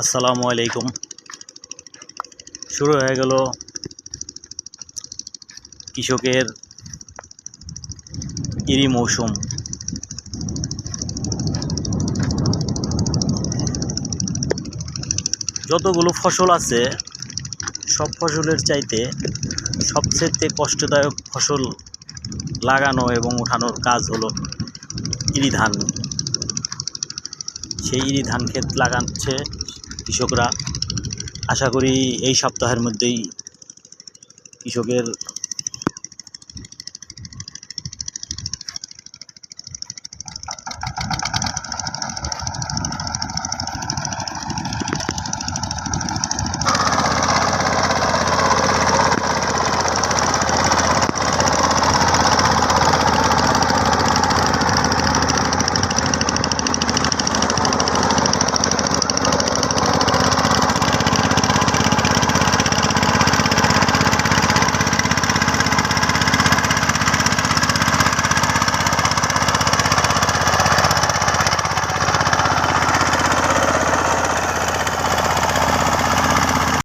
আসসালামু আলাইকুম। শুরু হয়ে গেল কৃষকের ইরি মৌসুম। যতগুলো ফসল আছে, সব ফসলের চাইতে সবচেয়ে কষ্টদায়ক ফসল লাগানো এবং ওঠানোর কাজ হলো ইরি ধান। সেই ইরি ধান ক্ষেত লাগাচ্ছে কৃষকরা। আশা করি এই সপ্তাহের মধ্যেই কৃষকের